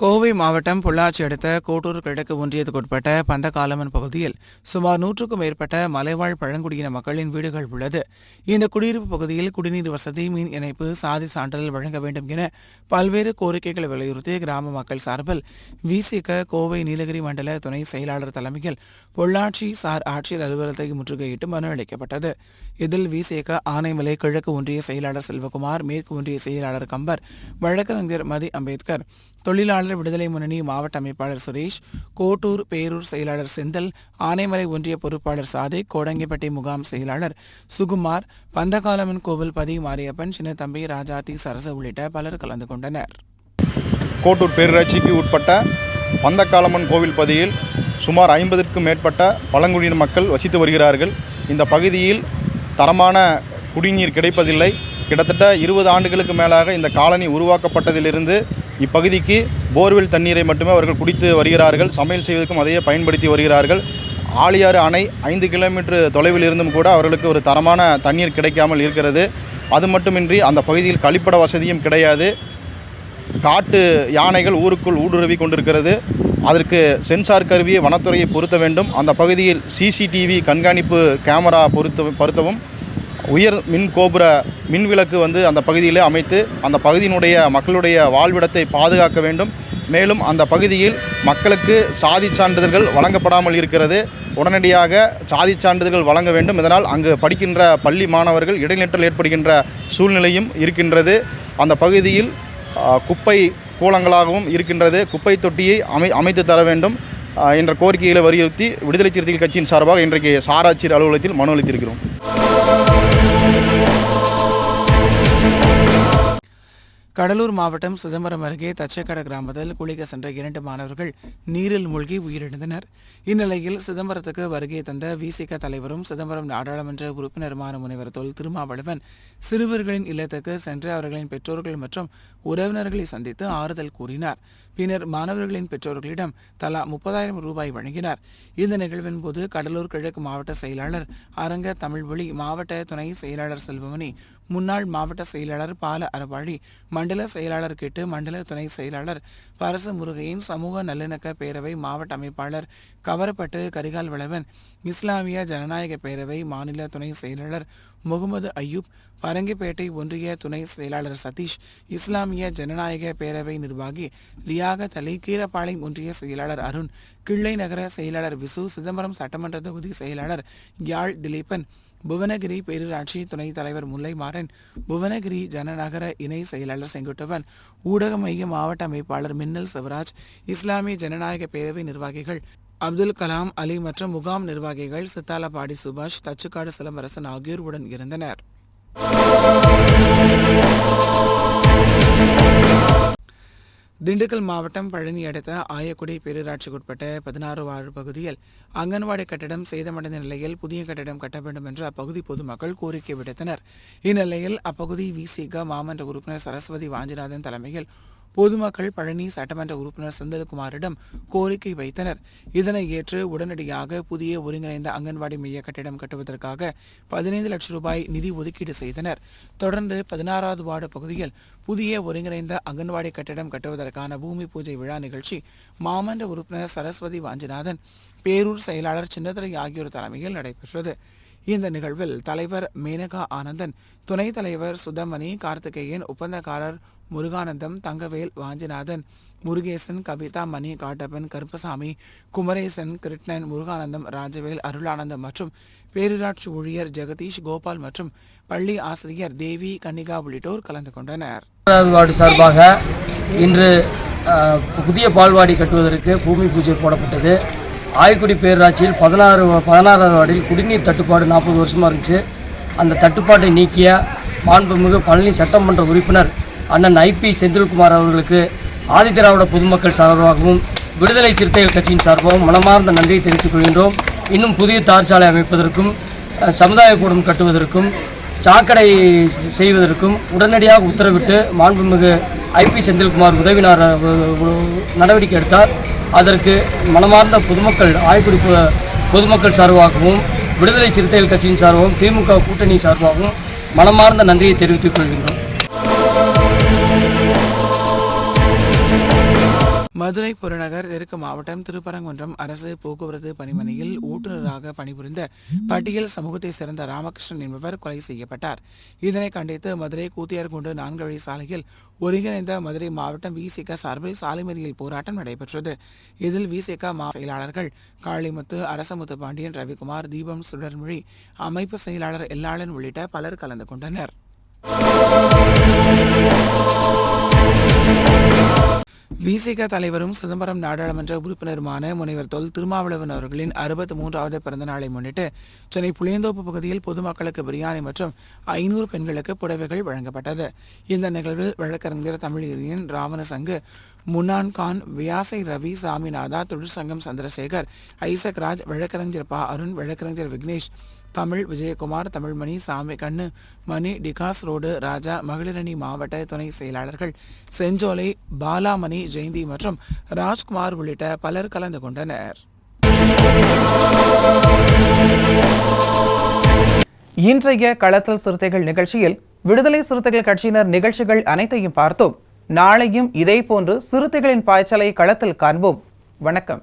கோவை மாவட்டம் பொள்ளாச்சி அடுத்த கோட்டூர் கிழக்கு ஒன்றியத்துக்குட்பட்ட பந்தகாலமன் பகுதியில் சுமார் நூற்றுக்கும் மேற்பட்ட மலைவாழ் பழங்குடியின மக்களின் வீடுகள் உள்ளது. இந்த குடியிருப்பு பகுதியில் குடிநீர் வசதி மின் இணைப்பு சாதி சான்றிதழ் வழங்க வேண்டும் என பல்வேறு கோரிக்கைகளை வலியுறுத்தி கிராம மக்கள் சார்பில் விசிக கோவை நீலகிரி மண்டல துணை செயலாளர் தலைமையில் பொள்ளாச்சி சார் ஆட்சியர் அலுவலகத்தை முற்றுகையிட்டு மனு அளிக்கப்பட்டது. இதில் விசிக ஆனைமலை கிழக்கு ஒன்றிய செயலாளர் செல்வகுமார் மேற்கு ஒன்றிய செயலாளர் கம்பர் வழக்கறிஞர் மதி அம்பேத்கர் தொழிலாளர் விடுதலை முன்னணி மாவட்ட அமைப்பாளர் சுரேஷ் கோட்டூர் பேரூர் செயலாளர் செந்தில் ஆனைமலை ஒன்றிய பொறுப்பாளர் சாதை கோடங்கிப்பட்டி முகாம் செயலாளர் சுகுமார் பந்தகாலமன் கோவில் பதி மாரியப்பன் சின்னத்தம்பி ராஜாத்தி சரசு உள்ளிட்ட பலர் கலந்து கொண்டனர். கோட்டூர் பேரூராட்சிக்கு உட்பட்ட பந்தக்காலம்மன் கோவில் பகுதியில் சுமார் ஐம்பதுக்கும் மேற்பட்ட பழங்குடியின மக்கள் வசித்து வருகிறார்கள். இந்த பகுதியில் தரமான குடிநீர் கிடைப்பதில்லை. கிட்டத்தட்ட இருபது ஆண்டுகளுக்கு மேலாக இந்த காலனி உருவாக்கப்பட்டதிலிருந்து இப்பகுதிக்கு போர்வெல் தண்ணீரை மட்டுமே அவர்கள் குடித்து வருகிறார்கள். சமையல் செய்வதற்கும் அதையே பயன்படுத்தி வருகிறார்கள். ஆளியாறு அணை ஐந்து கிலோமீட்டர் தொலைவில் இருந்தும் கூட அவர்களுக்கு ஒரு தரமான தண்ணீர் கிடைக்காமல் இருக்கிறது. அது மட்டுமின்றி அந்த பகுதியில் கழிப்பட வசதியும் கிடையாது. காட்டு யானைகள் ஊருக்குள் ஊடுருவி கொண்டிருக்கிறது. அதற்கு சென்சார் கருவியை வனத்துறையை பொருத்த வேண்டும். அந்த பகுதியில் சிசிடிவி கண்காணிப்பு கேமரா பொருத்த பொருத்தவும் உயர் மின் கோபுர மின் விளக்கு வந்து அந்த பகுதியிலே அமைத்து அந்த பகுதியினுடைய மக்களுடைய வாழ்விடத்தை பாதுகாக்க வேண்டும். மேலும் அந்த பகுதியில் மக்களுக்கு சாதி சான்றிதழ்கள் வழங்கப்படாமல் இருக்கிறது. உடனடியாக சாதி சான்றிதழ்கள் வழங்க வேண்டும். இதனால் அங்கு படிக்கின்ற பள்ளி மாணவர்கள் இடைநிற்றல் ஏற்படுகின்ற சூழ்நிலையும் இருக்கின்றது. அந்த பகுதியில் குப்பை கூலங்களாகவும் இருக்கின்றது. குப்பை தொட்டியை அமை அமைத்து தர வேண்டும். என்ற கோரிக்கைகளை வலியுறுத்தி விடுதலை சிறுத்தைகள் கட்சியின் சார்பாக இன்றைக்கு சாராட்சியர் அலுவலகத்தில் மனு அளித்திருக்கிறோம். கடலூர் மாவட்டம் சிதம்பரம் அருகே தச்சைக்கட கிராமத்தில் குளிக்க சென்ற இரண்டு மாணவர்கள் நீரில் மூழ்கி உயிரிழந்தனர். இந்நிலையில் சிதம்பரத்துக்கு வருகை தந்த விசிக தலைவரும் சிதம்பரம் நாடாளுமன்ற உறுப்பினருமான முனைவர் தொல் திருமாவளவன் சிறுவர்களின் இல்லத்துக்கு சென்று அவர்களின் பெற்றோர்கள் மற்றும் உறவினர்களை சந்தித்து ஆறுதல் கூறினார். பின்னர் மாணவர்களின் பெற்றோர்களிடம் தலா முப்பதாயிரம் ரூபாய் வழங்கினார். இந்த நிகழ்வின் போது கடலூர் கிழக்கு மாவட்ட செயலாளர் அரங்க தமிழ்வழி மாவட்ட துணை செயலாளர் செல்வமணி முன்னாள் மாவட்ட செயலாளர் பால அறவாழி மண்டல செயலாளர் கேட்டு மண்டல துணை செயலாளர் பரசு முருகையின் சமூக நல்லிணக்க பேரவை மாவட்ட அமைப்பாளர் கவரப்பட்டு கரிகால் வளவன் இஸ்லாமிய ஜனநாயக பேரவை மாநில துணை செயலாளர் முகமது அய்யூப் பரங்கிப்பேட்டை ஒன்றிய துணை செயலாளர் சதீஷ் இஸ்லாமிய ஜனநாயக பேரவை நிர்வாகி லியாக தலை கீரப்பாளையம் ஒன்றிய செயலாளர் அருண் கிள்ளை நகர செயலாளர் விசு சிதம்பரம் சட்டமன்ற தொகுதி செயலாளர் யாழ் திலீபன் புவனகிரி பேரூராட்சி துணைத் தலைவர் முல்லைமாறன் புவனகிரி ஜனநகர இணை செயலாளர் செங்குட்டுவன் ஊடக மைய மாவட்ட அமைப்பாளர் மின்னல் சிவராஜ் இஸ்லாமிய ஜனநாயக பேரவை நிர்வாகிகள் அப்துல் கலாம் அலி மற்றும் முகாம் நிர்வாகிகள் சித்தாலப்பாடி சுபாஷ் தச்சுக்காடு சிலம்பரசன் ஆகியோர் உடன் இருந்தனர் திண்டுக்கல் மாவட்டம் பழனி அடுத்த ஆயக்குடி பேரூராட்சிக்குட்பட்ட பதினாறு வார்டு பகுதியில் அங்கன்வாடி கட்டடம் சேதமடைந்த நிலையில் புதிய கட்டடம் கட்ட வேண்டும் என்று அப்பகுதி பொதுமக்கள் கோரிக்கை விடுத்தனர். இந்நிலையில் அப்பகுதி விசிக மாமன்ற உறுப்பினர் சரஸ்வதி வாஞ்சிநாதன் தலைமையில் பொதுமக்கள் பழனி சட்டமன்ற உறுப்பினர் செந்தில்குமாரிடம் கோரிக்கை வைத்தனர். இதனை ஏற்று உடனடியாக புதிய ஒருங்கிணைந்த அங்கன்வாடி மைய கட்டிடம் கட்டுவதற்காக பதினைந்து லட்சம் ரூபாய் நிதி ஒதுக்கீடு செய்தனர். தொடர்ந்து பதினாறாவது வார்டு பகுதியில் புதிய ஒருங்கிணைந்த அங்கன்வாடி கட்டிடம் கட்டுவதற்கான பூமி பூஜை விழா நிகழ்ச்சி மாமன்ற உறுப்பினர் சரஸ்வதி வாஞ்சிநாதன் பேரூர் செயலாளர் சின்னதுரை ஆகியோர் தலைமையில் நடைபெற்றது. இந்த நிகழ்வில் தலைவர் மேனகா ஆனந்தன் துணைத் தலைவர் சுதமணி கார்த்திகேயன் ஒப்பந்தக்காரர் முருகானந்தம் தங்கவேல் வாஞ்சிநாதன் முருகேசன் கவிதா மணி காட்டப்பன் கருப்பசாமி குமரேசன் கிருட்ணன் முருகானந்தம் ராஜவேல் அருளானந்தம் மற்றும் பேரூராட்சி ஊழியர் ஜெகதீஷ் கோபால் மற்றும் பள்ளி ஆசிரியர் தேவி கன்னிகா உள்ளிட்டோர் கலந்து கொண்டனர். வார்டு சார்பாக இன்று புதிய பால்வாடி கட்டுவதற்கு பூமி பூஜை போடப்பட்டது. ஆய்க்குடி பேரூராட்சியில் பதினாறு பதினாறாவது வார்டில் குடிநீர் தட்டுப்பாடு நாற்பது வருஷமாக இருந்துச்சு. அந்த தட்டுப்பாட்டை நீக்கிய மாண்புமிகு பழனி சட்டமன்ற உறுப்பினர் அண்ணன் ஐபி செந்தில்குமார் அவர்களுக்கு ஆதிதிராவிட பொதுமக்கள் சார்பாகவும் விடுதலை சிறுத்தைகள் கட்சியின் சார்பாகவும் மனமார்ந்த நன்றியை தெரிவித்துக் கொள்கின்றோம். இன்னும் புதிய தார்சாலை அமைப்பதற்கும் சமுதாய கூடம் கட்டுவதற்கும் சாக்கடை செய்வதற்கும் உடனடியாக உத்தரவிட்டு மாண்புமிகு ஐபி செந்தில்குமார் உதவினார் நடவடிக்கை எடுத்தார். அதற்கு மனமார்ந்த பொதுமக்கள் ஆய்க்குடி பொதுமக்கள் சார்பாகவும் விடுதலை சிறுத்தைகள் கட்சியின் சார்பாகவும் திமுக கூட்டணி சார்பாகவும் மனமார்ந்த நன்றியை தெரிவித்துக் கொள்கின்றோம். மதுரை புறநகர் தெற்கு மாவட்டம் திருப்பரங்குன்றம் அரசு போக்குவரத்து பணிமனையில் ஓட்டுநராக பணிபுரிந்த பட்டியல் சமூகத்தை சேர்ந்த ராமகிருஷ்ணன் என்பவர் கொலை செய்யப்பட்டார். இதனை கண்டித்து மதுரை கூத்தியார்குண்டு நான்கு வழி சாலையில் ஒருங்கிணைந்த மதுரை மாவட்டம் விசிக சார்பில் சாலை மறியல் போராட்டம் நடைபெற்றது. இதில் விசிக மா செயலாளர்கள் காளிமுத்து அரசமுத்து பாண்டியன் ரவிக்குமார் தீபம் சுடர்மொழி அமைப்பு செயலாளர் எல்லாளன் உள்ளிட்ட பலர் கலந்து கொண்டனர். விசிக தலைவரும் சிதம்பரம் நாடாளுமன்ற உறுப்பினருமான முனைவர் தொல் திருமாவளவன் அவர்களின் அறுபத்தி மூன்றாவது பிறந்த நாளை முன்னிட்டு சென்னை புளியந்தோப்பு பகுதியில் பொதுமக்களுக்கு பிரியாணி மற்றும் ஐநூறு பெண்களுக்கு புடவைகள் வழங்கப்பட்டது. இந்த நிகழ்வில் வழக்கறிஞர் தமிழறிஞன் ராவண சங்கு முன்னான் கான் வியாசை ரவி சாமிநாதா தொழிற்சங்கம் சந்திரசேகர் ஐசக் ராஜ் வழக்கறிஞர் பா அருண் வழக்கறிஞர் விக்னேஷ் தமிழ் விஜயகுமார் தமிழ்மணி சாமி கண்ணு மணி டிகாஸ் ரோடு ராஜா மகளிரணி மாவட்ட துணை செயலாளர்கள் செஞ்சோலை பாலாமணி ஜெயந்தி மற்றும் ராஜ்குமார் உள்ளிட்ட பலர் கலந்து கொண்டனர். இன்றைய களத்தல் சிறுத்தைகள் நிகழ்ச்சியில் விடுதலை சிறுத்தைகள் கட்சியினர் நிகழ்ச்சிகள் அனைத்தையும் பார்த்தோம். நாளையும் இதேபோன்று சிறுத்தைகளின் பாய்ச்சலை களத்தில் காண்போம். வணக்கம்.